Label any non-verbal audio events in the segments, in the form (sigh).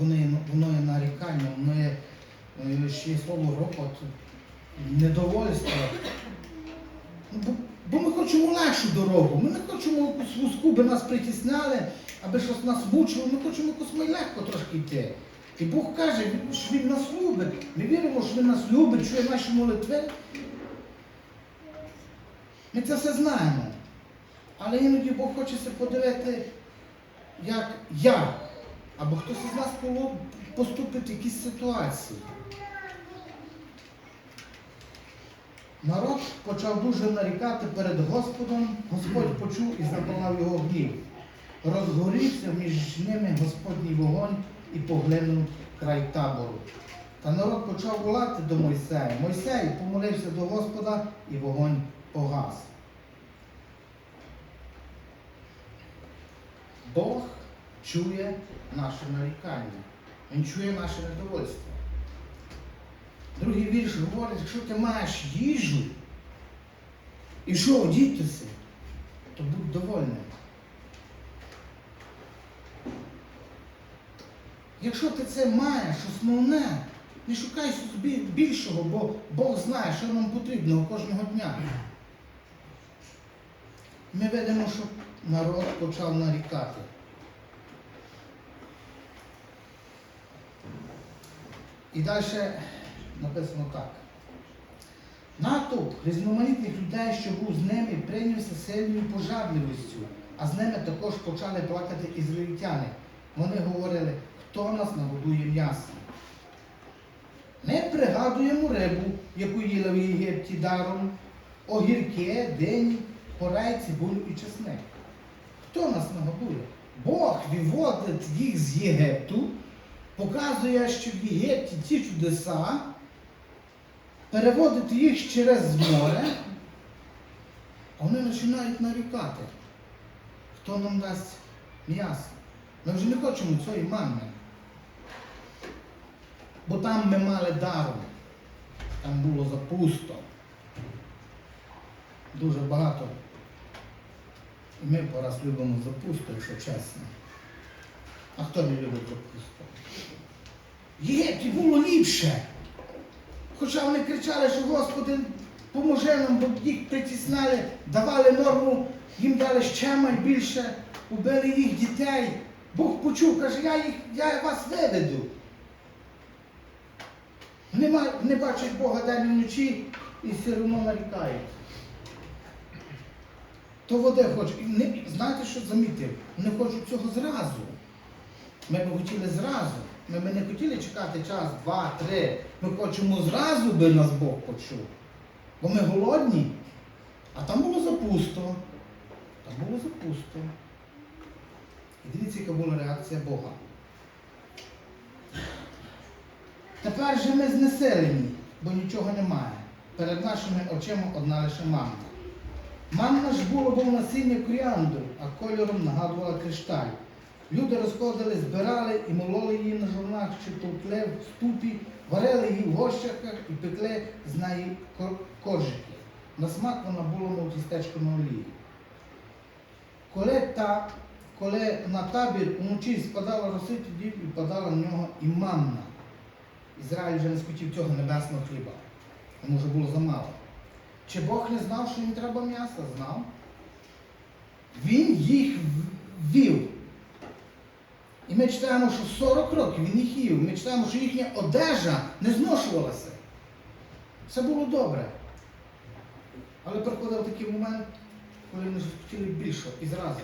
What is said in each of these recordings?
воно є, нарікання, воно є е, ще є слово ропот, недовольство. Ну, Бо, бо ми хочемо легшу дорогу, ми не хочемо якусь вузьку, би нас притісняли, аби щось нас мучило, ми хочемо якось легко трошки йти. І Бог каже, що Він нас любить. Ми віримо, що Він нас любить, чує наші молитви. Ми це все знаємо. Але іноді Бог хоче подивити, як я, або хтось із нас поступить в якійсь ситуації. Народ почав дуже нарікати перед Господом, Господь почув і запалав його гнів. Розгорівся між ними Господній вогонь і поглинув край табору. Та народ почав волати до Мойсея. Мойсей помолився до Господа і вогонь погас. Бог чує наше нарікання. Він чує наше недовольство. Другий вірш говорить, якщо ти маєш їжу і що одітися, то будь довольним. Якщо ти це маєш, основне, не шукай собі більшого, бо Бог знає, що нам потрібно кожного дня. Ми видимо, що народ почав нарікати. І далі написано так. Натовп різноманітних людей, що був з ними, прийнявся сильною пожадливістю, а з ними також почали плакати ізраїльтяни. Вони говорили, хто нас нагодує м'ясом. Ми пригадуємо рибу, яку їли в Єгипті даром, огірки, дині, порей, цибулю і чесник. Хто нас нагодує? Бог виводить їх з Єгипту, показує, що в Єгипті ці чудеса, переводить їх через море, а вони починають нарікати. Хто нам дасть м'ясо? Ми вже не хочемо цієї мами. Бо там ми мали даром. Там було запусто. Дуже багато. І ми пораз любимо запусту, якщо чесно. А хто не любить запусту? В Єгипті було ліпше. Хоча вони кричали, що Господи, поможи нам, бо їх притісняли, давали норму, їм дали ще найбільше, убили їх дітей. Бог почув, каже, я, їх, я вас виведу. Нема, не бачать Бога день і вночі і все одно нарікають. То води хочуть. Знаєте, що замітив? Не хочуть цього зразу. Ми б хотіли зразу. Ми б не хотіли чекати час, два, три. Ми хочемо зразу, би нас Бог почув. Бо ми голодні. А там було запусто. Там було запусто. І дивіться, яка була реакція Бога. Тепер же ми знеселені, бо нічого немає. Перед нашими очима одна лише манна. Манна ж було був насіння коріандру, а кольором нагадувала кришталь. Люди розходили, збирали і мололи її на журнах, чи товкли в ступі, варили її в горщиках і пекли з неї кор- коржики. На смак вона була, мов тістечко на олії. Коли, та, коли на табір уночі спадала роси, тоді і падала на нього і манна. Ізраїль вже не схотів цього небесного хліба. Йому вже було замало. Чи Бог не знав, що їм треба м'яса? Знав. Він їх вів. Ми читаємо, що 40 років він їх їв. Ми читаємо, що їхня одежа не зношувалася. Все було добре. Але приходив такий момент, коли вони хотіли більше і зразу.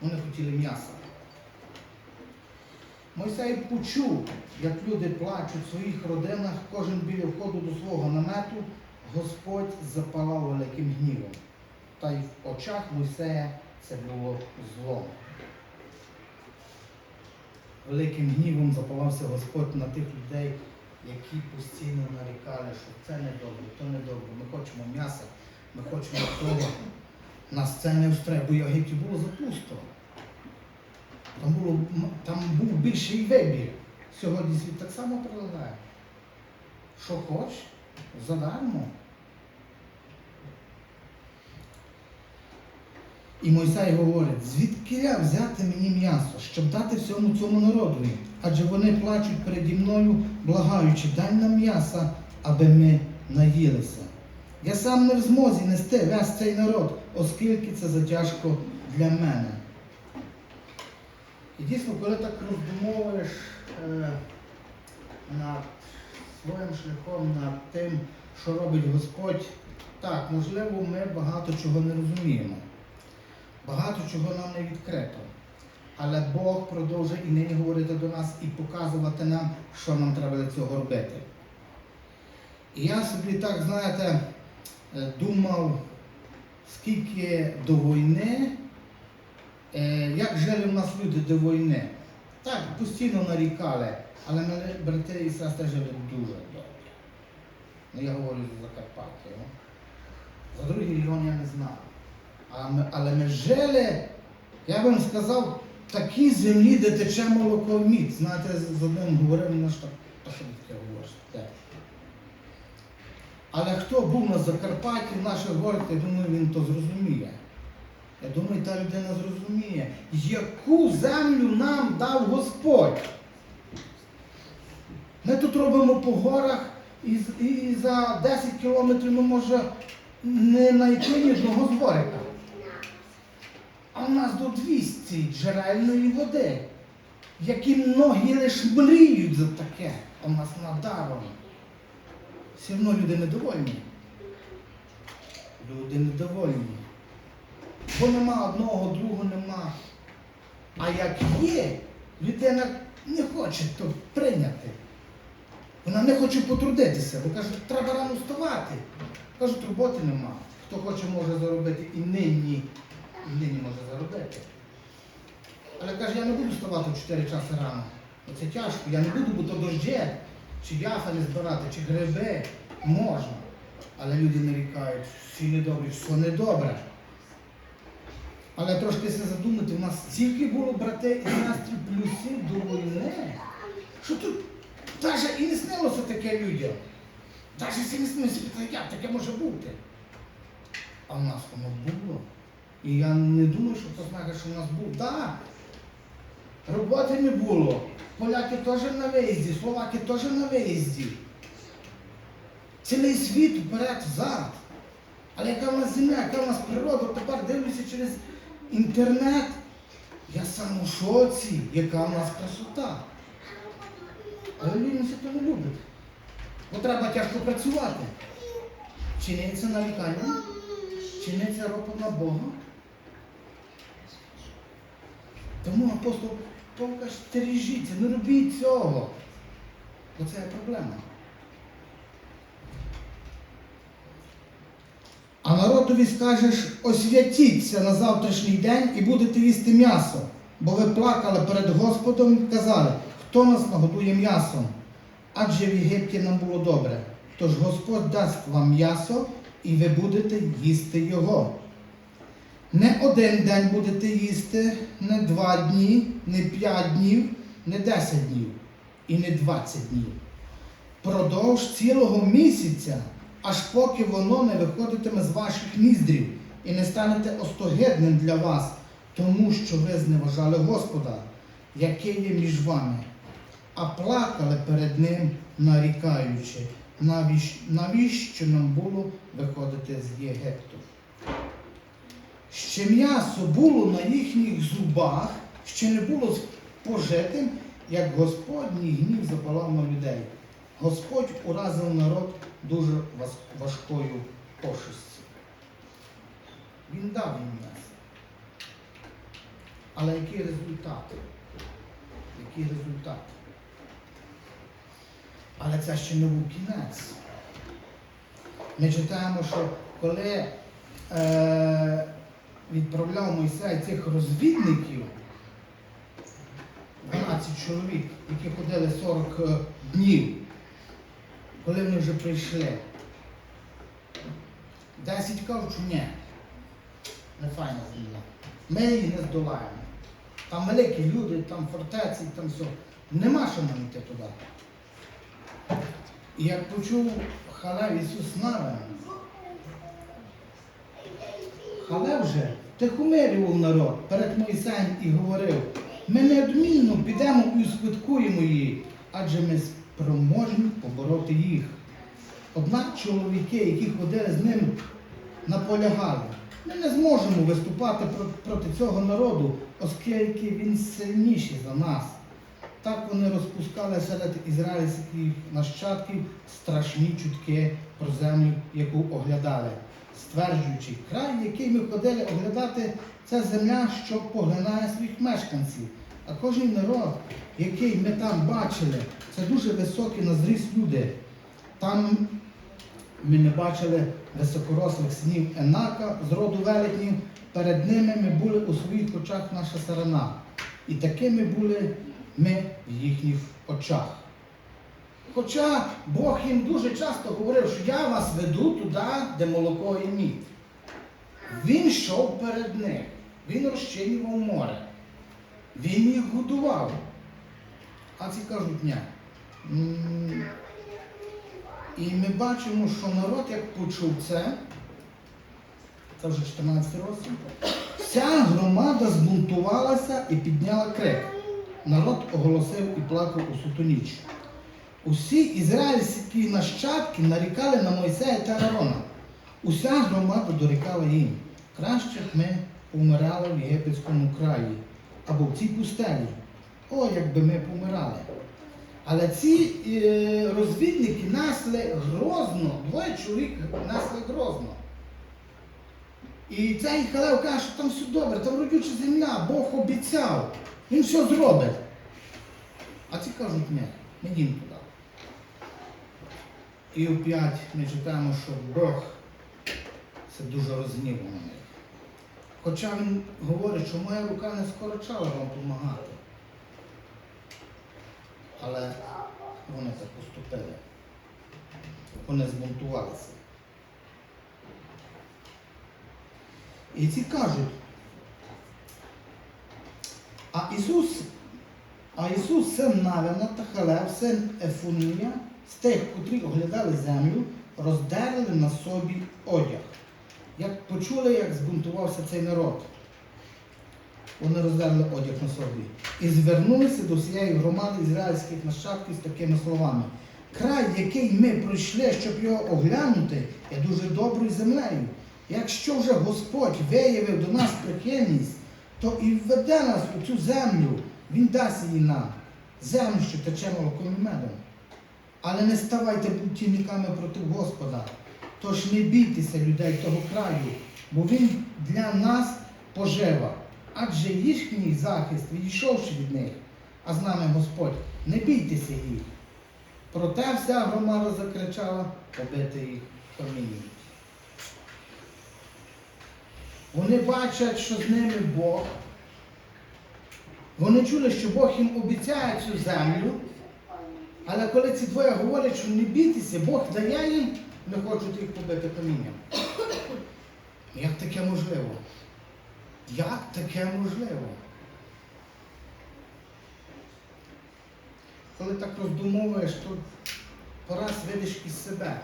Вони хотіли м'яса. Мойсей почув, як люди плачуть в своїх родинах, кожен біля входу до свого намету, Господь запалав великим гнівом. Та й в очах Мойсея це було злом. Великим гнівом запалався Господь на тих людей, які постійно нарікали, що це недобре, то недобре. Ми хочемо м'яса, ми хочемо того. Нас це не встрає, бо в Єгипті було запусто. Там, було, там був більший вибір. Сьогодні світ так само предлагає. Що хоч, задармо. І Мойсей говорить, звідкиля взяти мені м'ясо, щоб дати всьому цьому народові? Адже вони плачуть переді мною, благаючи, дай нам м'яса, аби ми наїлися. Я сам не в змозі нести весь цей народ, оскільки це затяжко для мене. І дійсно, коли так роздумовуєш е, над своїм шляхом, над тим, що робить Господь, так, можливо, ми багато чого не розуміємо. Багато чого нам не відкрито. Але Бог продовжує і нині говорити до нас і показувати нам, що нам треба для цього робити. І я собі так, знаєте, е, думав, скільки до війни, е, як жили в нас люди до війни. Так, постійно нарікали, але мене брати і сестри жили дуже добре. Ну, я говорю за Закарпаття. Ну. За другий регіон я не знав. Але ми жили, я вам сказав, в такій землі, де тече молоко і мід. Знаєте, з одним говорив, ну що, та що таке говориш? Але хто був на Закарпатті, в наших горах, я думаю, він то зрозуміє. Я думаю, та людина зрозуміє, яку землю нам дав Господь. Ми тут робимо по горах і, за 10 кілометрів ми може не знайти ні одного дворика. Нас до 200 джерельної води, які ноги лиш мріють за таке, а нас надаром. Все одно люди недовольні. Люди недовольні. Бо нема одного, другого нема. А як є, людина не хоче то прийняти. Вона не хоче потрудитися, бо каже, треба рано вставати. Кажуть, роботи нема. Хто хоче, може заробити і нині, і нині може заробити. Але каже, я не буду вставати в 4 часи рано. Це тяжко. Я не буду, бо то дождє, чи яфа не збирати, чи гриби. Можна. Але люди нарікають, всі недобрі, все недобре. Але трошки се задумати, у нас стільки було брати і сестри плюсів до війни, що тут навіть і не снилося таке людям. Навіть всі не снилося, як таке може бути. А в нас воно було. І я не думаю, що хтось знає, що в нас був. Так, роботи не було. Поляки теж на виїзді, словаки теж на виїзді. Цілий світ вперед, взад. Але яка в нас земля, яка в нас природа, тепер дивлюся через інтернет. Я сам у шоці, яка в нас красота. Але люди це не люблять. Бо треба тяжко працювати. Чиниться нарікання, чиниться ропот на Бога. Тому апостол Павло стережіться, не робіть цього. Бо це є проблема. А народові скажеш, освятіться на завтрашній день і будете їсти м'ясо, бо ви плакали перед Господом і казали, хто нас нагодує м'ясом? Адже в Єгипті нам було добре. Тож Господь дасть вам м'ясо, і ви будете їсти його. Не один день будете їсти, не два дні, не п'ять днів, не десять днів і не двадцять днів. Продовж цілого місяця, аж поки воно не виходитиме з ваших ніздрів і не станете остогидним для вас, тому що ви зневажали Господа, який є між вами, а плакали перед ним, нарікаючи, навіщо, нам було виходити з Єгипту. Ще м'ясо було на їхніх зубах, ще не було спожитим, як Господній гнів запалав на людей. Господь уразив народ дуже важкою пошестю. Він дав їм м'ясо. Але який результат? Який результат? Але це ще не був кінець. Ми читаємо, що коли е, відправляв Мойсей цих розвідників, 12 чоловік, які ходили 40 е, днів, коли вони вже прийшли. 10 кажуть, що ні, не файна земля. Ми її не здолаємо. Там великі люди, там фортеці, там все. Нема що нам йти туди. І як почув Халев Ісус Навин, Халев вже тихомирював народ перед Мойсеєм і говорив, ми неодмінно підемо і успадкуємо її, адже ми спроможні побороти їх. Однак чоловіки, які ходили з ним, наполягали. Ми не зможемо виступати проти цього народу, оскільки він сильніший за нас. Так вони розпускали серед ізраїльських нащадків страшні чутки про землю, яку оглядали, стверджуючи, край, який ми ходили оглядати, це земля, що поглинає своїх мешканців. А кожен народ, який ми там бачили, це дуже високі на зріст люди. Там ми не бачили високорослих синів Енака з роду велетнів. Перед ними ми були у своїх очах наша сарана. І такими були ми в їхніх очах. Хоча Бог їм дуже часто говорив, що я вас веду туди, де молоко і мід. Він йшов перед них, він розчинював море, він їх годував. А ці кажуть, ні. І ми бачимо, що народ, як почув це, це вже 14 розділ, вся громада збунтувалася і підняла крик. Народ оголосив і плакав у суту ніч. Усі ізраїльські нащадки нарікали на Мойсея та Аарона. Уся громада дорікала їм. Краще б ми помирали в єгипетському краї або в цій пустелі. О, якби ми помирали. Але ці е, розвідники несли грозно, двоє чоловік несли грозно. І цей Халев каже, що там все добре, там родюча земля, Бог обіцяв, він все зробить. А ці кажуть, ні, не їм І опять ми читаємо, що Бог це дуже них. Хоча він говорить, що моя рука не скорочала вам допомагати. Але вони так поступили. Вони збунтувалися. І ці кажуть, а Ісус, а Ісус, син Навина та Халев, син Ефунія, з тих, котрі оглядали землю, роздерли на собі одяг. Як почули, як збунтувався цей народ. Вони роздерли одяг на собі і звернулися до всієї громади ізраїльських нащадків з такими словами. Край, який ми пройшли, щоб його оглянути, є дуже доброю землею. Якщо вже Господь виявив до нас прихильність, то і введе нас у цю землю, Він дасть її нам, землю, що тече молоком і медом. Але не ставайте бутівниками проти Господа. Тож не бійтеся людей того краю, бо він для нас пожива. Адже їхній захист, відійшовши від них, а з нами Господь, не бійтеся їх. Проте вся громада закричала побити їх камінням. Вони бачать, що з ними Бог. Вони чули, що Бог їм обіцяє цю землю. Але коли ці двоє говорять, що не бійтеся, Бог дає їм, не хочуть їх побити камінням. Як таке можливо? Як таке можливо? Коли так роздумовуєш, то пораз видиш із себе.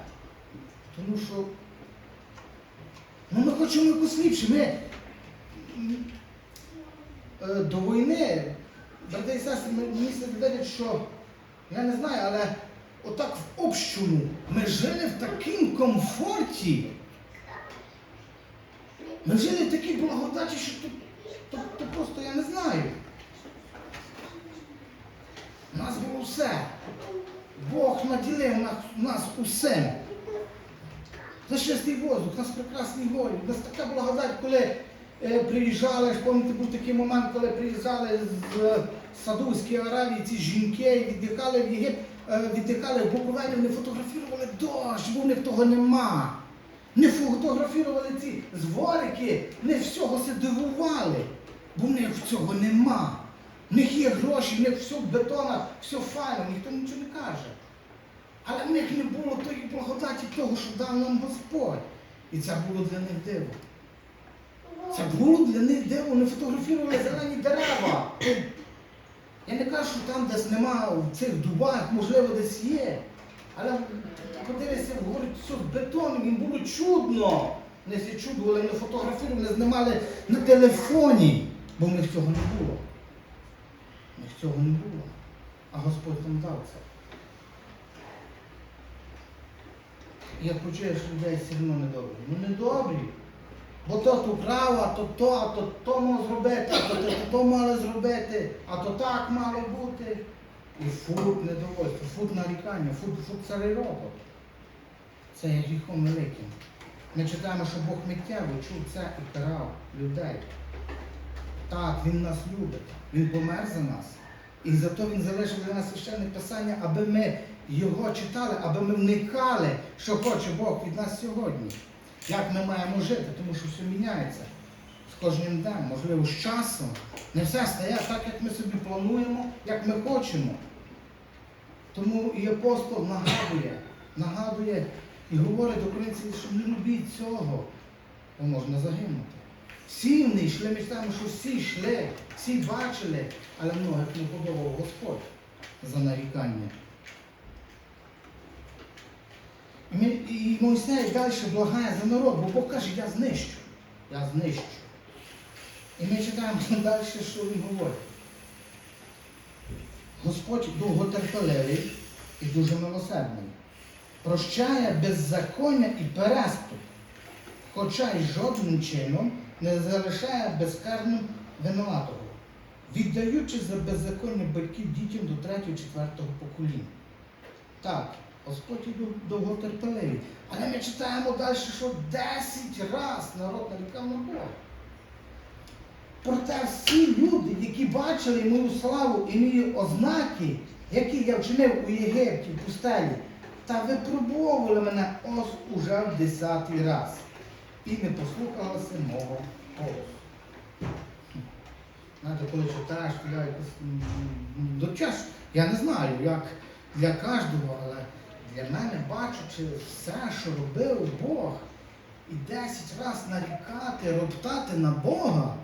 Тому що ну, ми хочемо якось ліпше. Ми е, до війни, брати і сестри, мені доведять, що я не знаю, але отак в общому ми жили в такому комфорті. Ми жили в такій благодаті, що то, то, то просто я не знаю. У нас було все. Бог наділив нас, нас усім. За чистий воздух, у нас прекрасні горі, у нас така благодать, коли е, приїжджали, пам'ятаєте, був такий момент, коли приїжджали з Саудовської Аравії ці жінки, віддихали в Єгипет, е, віддихали в Буковелі, вони фотографували дощ, бо в них того нема. Не фотографували ці зворики, не всього се дивували, бо в них цього нема. В них є гроші, в них все в бетонах, все файно, ніхто нічого не каже. Але в них не було тої благодаті того, що дав нам Господь. І це було для них диво. Це було для них диво, вони фотографували зелені дерева. Я що там десь нема в цих дубах, можливо, десь є. Але подивися, говорить, все з бетоном, їм було чудно. не сі чудували, не фотографували, не знімали на телефоні, бо в них цього не було. В них цього не було. А Господь нам дав це. І як почуєш людей все одно недобрі. Ну недобрі. Бо то ту крав, а то то, а то то мав зробити, а то, то мали зробити, а то так мало бути. І фут недовольство, фут нарікання, фут, фут царий робот. Це є гріхом великим. Ми читаємо, що Бог миттєво чув це і карав людей. Так, Він нас любить, Він помер за нас. І зато Він залишив для нас священне писання, аби ми його читали, аби ми вникали, що хоче Бог від нас сьогодні. Як ми маємо жити, тому що все міняється з кожним днем, можливо, з часом. Не все стає так, як ми собі плануємо, як ми хочемо. Тому і апостол нагадує, нагадує і говорить українців, що не робіть цього, бо можна загинути. Всі вони йшли, ми читаємо, що всі йшли, всі бачили, але многих не подобав Господь за нарікання. І, Мойсей далі благає за народ, бо Бог каже, я знищу. Я знищу. І ми читаємо (laughs) далі, що він говорить. Господь довготерпеливий і дуже милосердний. Прощає беззаконня і переступ, хоча й жодним чином не залишає безкарним винуватого, віддаючи за беззаконня батьків дітям до третього, четвертого покоління. Так, Господь довготерпеливий. Але ми читаємо далі, що 10 раз народ нарікав на Бога. Проте всі люди, які бачили мою славу і мої ознаки, які я вчинив у Єгипті, в пустелі, та випробовували мене ось уже в десятий раз. І не послухалися мого голосу. Знаєте, коли читаєш, я якось до час, я не знаю, як для кожного, але для мене, бачучи все, що робив Бог, і 10 разів нарікати, роптати на Бога,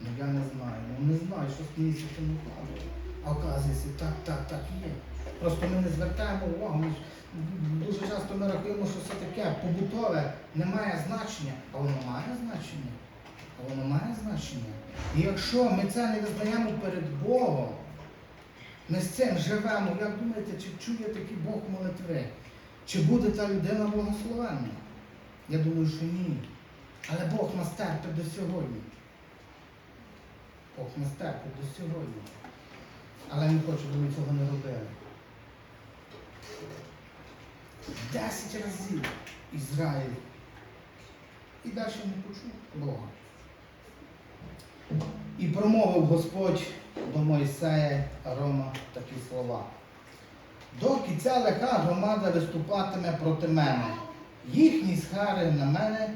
ну я не знаю, ну не знаю, що з мені не вкладає. А оказується, так, так, так є. Просто ми не звертаємо увагу. Ми ж дуже часто ми рахуємо, що все таке побутове не має значення, а воно має значення. А воно має значення. І якщо ми це не визнаємо перед Богом, ми з цим живемо, як думаєте, чи чує такий Бог молитви? Чи буде та людина благословенна? Я думаю, що ні. Але Бог нас терпить до сьогодні. Бог нас терпить до сьогодні. Але не хочу, щоб ми цього не робили. Десять разів Ізраїль. І далі не почув Бога. І промовив Господь до Мойсея Рома такі слова. Доки ця лиха громада виступатиме проти мене, їхні схари на мене,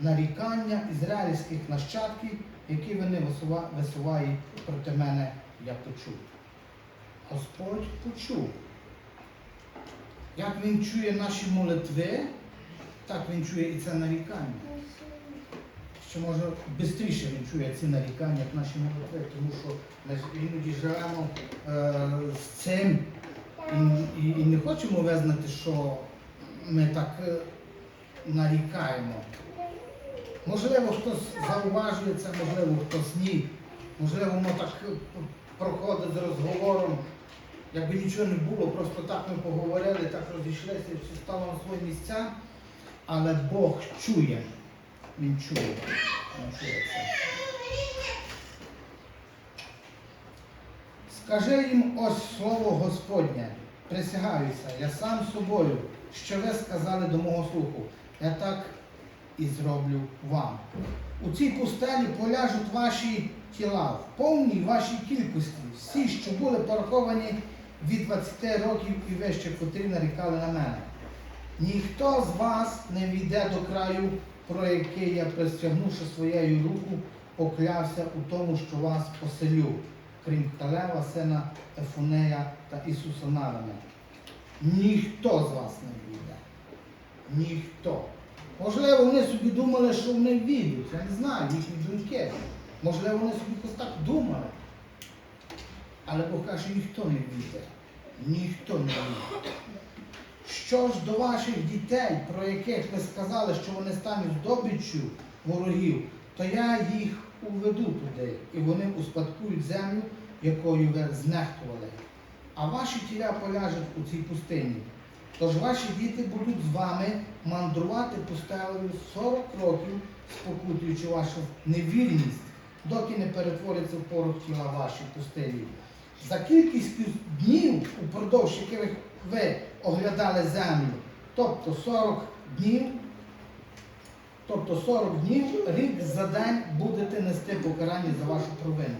нарікання ізраїльських нащадків, які вони висувають проти мене, я почув. Господь почув. Як він чує наші молитви, так він чує і це нарікання. Що може швидше він чує ці нарікання, як наші молитви, тому що ми іноді живемо е, з цим і, і, не хочемо визнати, що ми так е, нарікаємо. Можливо, хтось зауважує це, можливо, хтось ні. Можливо, воно так е, проходить з розговором, якби нічого не було, просто так ми поговорили, так розійшлися, все стало на свої місця. Але Бог чує. Він чує. Він. Скажи їм ось слово Господнє, присягаюся, я сам собою, що ви сказали до мого слуху, я так і зроблю вам. У цій пустелі поляжуть ваші тіла в повній вашій кількості, всі, що були пораховані від 20 років і вище, котрі нарікали на мене. Ніхто з вас не війде до краю, про який я, простягнувши своєю руку, поклявся у тому, що вас поселю, крім Калева, сина Ефунея та Ісуса Навина. Ніхто з вас не війде. Ніхто. Можливо, вони собі думали, що вони війдуть. Я не знаю, їхні думки. Можливо, вони собі якось так думали. Але Бог каже, ніхто не війде. Ніхто не війде. Що ж до ваших дітей, про яких ви сказали, що вони стануть здобиччю ворогів, то я їх уведу туди, і вони успадкують землю, якою ви знехтували. А ваші тіля поляжуть у цій пустині. Тож ваші діти будуть з вами мандрувати пустелею 40 років, спокутуючи вашу невірність, доки не перетвориться в порох тіла ваші пустелі. За кількістю днів, упродовж яких ви оглядали землю, тобто 40 днів, тобто 40 днів, рік за день будете нести покарання за вашу провину.